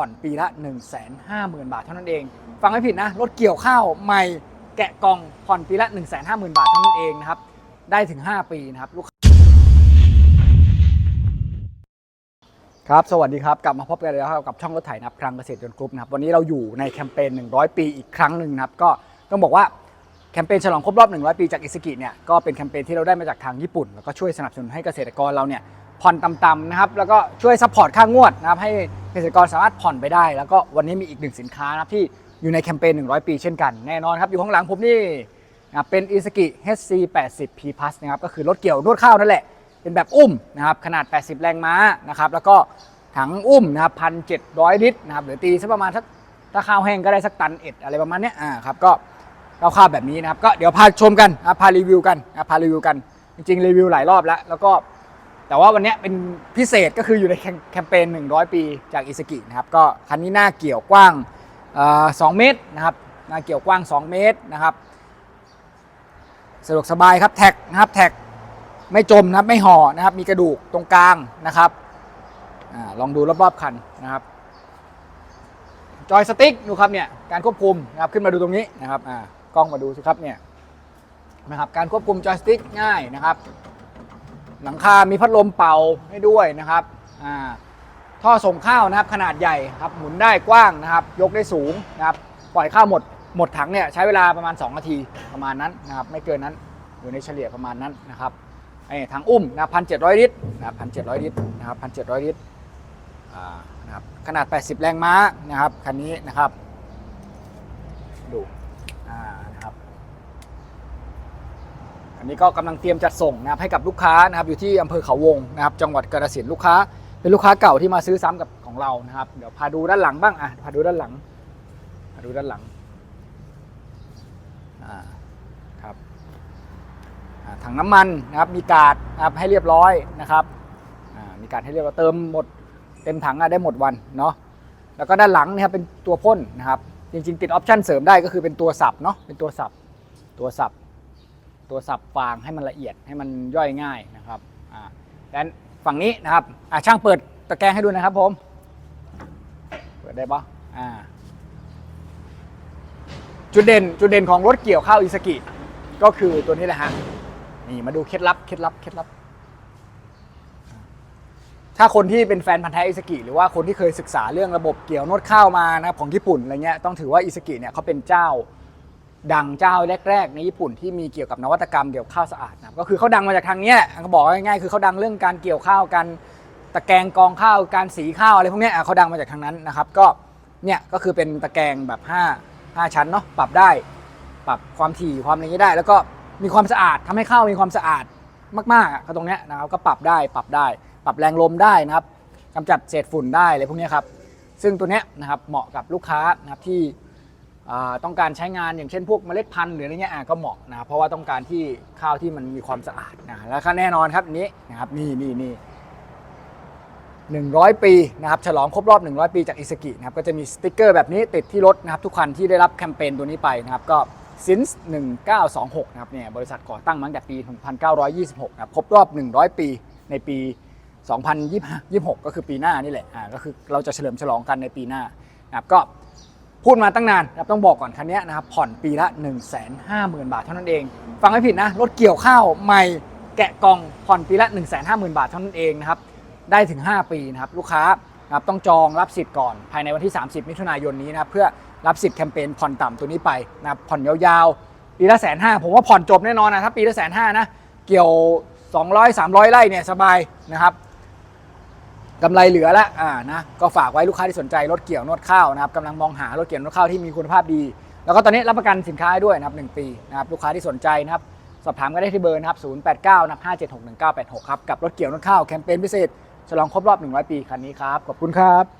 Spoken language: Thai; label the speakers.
Speaker 1: ผ่อนปีละ 1 5 0 0 0 0 บาทเท่านั้นเอง ฟังไม่ผิดนะ รถเกี่ยวข้าวใหม่แกะกล่องผ่อนปีละ 1 5 0 0 0 0 บาทเท่านั้นเองนะครับ ได้ถึง 5 ปีนะครับลูกค้าครับ สวัสดีครับ กลับมาพบกันแล้วครับกับช่องรถไถนะครับคลังเกษตรยนต์กรุ๊ปนะครับ วันนี้เราอยู่ในแคมเปญ 100 ปีอีกครั้งหนึ่งนะครับ ก็ต้องบอกว่าแคมเปญฉลองครบรอบ 100 ปีจากอิสกิเนี่ย ก็เป็นแคมเปญที่เราได้มาจากทางญี่ปุ่น แล้วก็ช่วยสนับสนุนให้เกษตรกรเราเนี่ย ผ่อนต่ำๆนะครับแล้วก็ช่วยซัพพอร์ตค่างวดนะครับให้เกษตรกรสามารถผ่อนไปได้ แล้วก็วันนี้มีอีกหนึ่งสินค้านะครับที่อยู่ในแคมเปญ 100 ปีเช่นกันแน่นอนครับอยู่ข้างหลังผมนี่นะครับเป็นอิสกิ HC 80 P Plus นะครับก็คือรถเกี่ยวนวดข้าวนั่นแหละ เป็นแบบอุ้มนะครับขนาด 80 แรงม้านะครับแล้วก็ถังอุ้มนะครับ1,700ลิตรนะครับหรือตีสักประมาณสักถ้าข้าวแห้งก็ได้สักตันเอ็ดอะไรประมาณนี้อ่าครับก็คร่าวๆแบบนี้นะครับก็เดี๋ยวพาชมกันนะพารีวิวกันนะพารีวิวกัน จริงๆรีวิวหลายรอบแล้ว แล้วก็ แต่ว่าวันนี้เป็นพิเศษก็คืออยู่ในแคมเปญ 100 ปีจากอิสกินะครับก็คันนี้หน้าเกี่ยวกว้างเอ่อ2เมตรนะครับหน้าเกี่ยวกว้าง 2 เมตรนะครับสะดวกสบายครับแท็กนะครับแท็กไม่จมนะครับไม่ห่อนะครับมีกระดูกตรงกลางนะครับอลองดูรอบๆคันนะครับจอยสติ๊กดูครับเนี่ยการควบคุมนะครับขึ้นมาดูตรงนี้นะครับกล้องมาดูสิครับเนี่ยนะครับการควบคุมจอยสติ๊กง่ายนะครับ หลังคา มีพัดลมเป่าให้ด้วยนะครับท่อส่งข้าวนะครับขนาดใหญ่ครับหมุนได้กว้างนะครับ ยกได้สูงนะครับปล่อยข้าวหมดหมดถังเนี่ยใช้เวลาประมาณ 2 นาทีประมาณนั้นนะครับไม่เกินนั้นอยู่ในเฉลี่ยประมาณนั้นนะครับไอ้ถังอุ้มนะพันเจ็ดร้อยลิตรนะพันเจ็ดร้อยลิตรนะครับพันเจ็ดร้อยลิตรนะครับขนาด 80 แรงม้านะครับคันนี้นะครับดูอ่านะครับ อันนี้ก็กำลังเตรียมจัดส่งนะครับให้กับลูกค้านะครับอยู่ที่อำเภอเขาวงนะครับจังหวัดกาฬสินธุ์ลูกค้า เป็นลูกค้าเก่าที่มาซื้อซ้ำกับของเรานะครับเดี๋ยวพาดูด้านหลังบ้างอะพาดูด้านหลังพาดูด้านหลังอ่าครับถังน้ำมันนะครับมีกาดนะครับให้เรียบร้อยนะครับอ่ามีการดให้เรียบร้อยเติมหมดเต็มถังอะได้หมดวันเนาะแล้วก็ด้านหลังนี่ยครับเป็นตัวพ่นนะครับจริงๆ ติดออปชันเสริมได้ก็คือเป็นตัวสับเนาะเป็นตัวสับตัวสับ ตัวสับฟางให้มันละเอียดให้มันย่อยง่ายนะครับอ่าด้านฝั่งนี้นะครับอ่าช่างเปิดตะแกรงให้ดูนะครับผม เปิดได้ปะอ่าจุดเด่นจุดเด่นของรถเกี่ยวข้าวอิสกิก็คือตัวนี้แหละฮะนี่มาดูเคล็ดลับเคล็ดลับเคล็ดลับ ถ้าคนที่เป็นแฟนพันธุ์แท้อิสกิหรือว่าคนที่เคยศึกษาเรื่องระบบเกี่ยวนวดข้าวมานะครับของญี่ปุ่นอะไรเงี้ยต้องถือว่าอิสกิเนี่ยเขาเป็นเจ้า ดังเจ้าแรกๆ ในญี่ปุ่นที่มีเกี่ยวกับนวัตกรรมเกี่ยวกับข้าวสะอาดนะครับก็คือเขาดังมาจากทางเนี้ยเขาบอกง่ายๆคือเขาดังเรื่องการเกี่ยวข้าวการตะแกรงกองข้าวการสีข้าวอะไรพวกเนี้ยเขาดังมาจากทางนั้นนะครับ ก็เนี่ยก็คือเป็นตะแกรงแบบ 5 5 ชั้นเนาะปรับได้ ปรับความถี่ความอะไรอย่างนี้ได้ แล้วก็มีความสะอาดทำให้ข้าวมีความสะอาดมากๆอะก็ตรงเนี้ยนะครับก็ปรับได้ปรับได้ ปรับแรงลมได้นะครับกำจัดเศษฝุ่นได้อะไรพวกเนี้ยครับซึ่งตัวเนี้ยนะครับเหมาะกับลูกค้านะครับที่ ต้องการใช้งานอย่างเช่นพวกเมล็ดพันธุ์หรืออะไรเงี้ยก็เหมาะนะเพราะว่าต้องการที่ข้าวที่มันมีความสะอาดนะแล้วก็แน่นอนครับนี้นะครับนี่นี่นี่100ปีนะครับฉลองครบรอบ 100 ปีจากอิสกินะครับก็จะมีสติกเกอร์แบบนี้ติดที่รถนะครับทุกคันที่ได้รับแคมเปญตัวนี้ไปนะครับก็ since 1926นะครับเนี่ยบริษัทก่อตั้งมาตั้งแต่ปี 1926นะครับครบรอบ 100 ปีในปี 2026 ก็คือปีหน้านี่แหละอ่าก็คือเราจะเฉลิมฉลองกันในปีหน้านะครับก็ พูดมาตั้งนานนะครับต้องบอกก่อนคันนี้นะครับผ่อนปีละ 1 5 0 0 0 0 บาทเท่านั้นเอง ฟังไม่ผิดนะรถเกี่ยวข้าวใหม่แกะกล่องผ่อนปีละ 1 5 0 0 0 0 บาทเท่านั้นเองนะครับได้ถึง 5 ปีนะครับลูกค้านะครับต้องจองรับสิทธิ์ก่อนภายในวันที่ 30 มิถุนายนนี้นะครับเพื่อรับสิทธิ์แคมเปญผ่อนต่ำตัวนี้ไปนะครับผ่อนยาวๆ ปีละแสนห้าผมว่าผ่อนจบแน่นอนนะถ้าปีละแสนห้านะเกี่ยว 200 300ไร่เนี่ยสบายนะครับ กำไรเหลือละอ่านะก็ฝากไว้ลูกค้าที่สนใจรถเกี่ยวนวดข้าวนะครับกำลังมองหารถเกี่ยวนวดข้าวที่มีคุณภาพดี แล้วก็ตอนนี้รับประกันสินค้าด้วยนะครับ1ปีนะครับลูกค้าที่สนใจนะครับสอบถามก็ได้ที่เบอร์นะครับ089นะครับ5761986 ครับ กับรถเกี่ยวนวดข้าวแคมเปญพิเศษ ฉลองครบรอบ 100 ปีคันนี้ครับ ขอบคุณครับ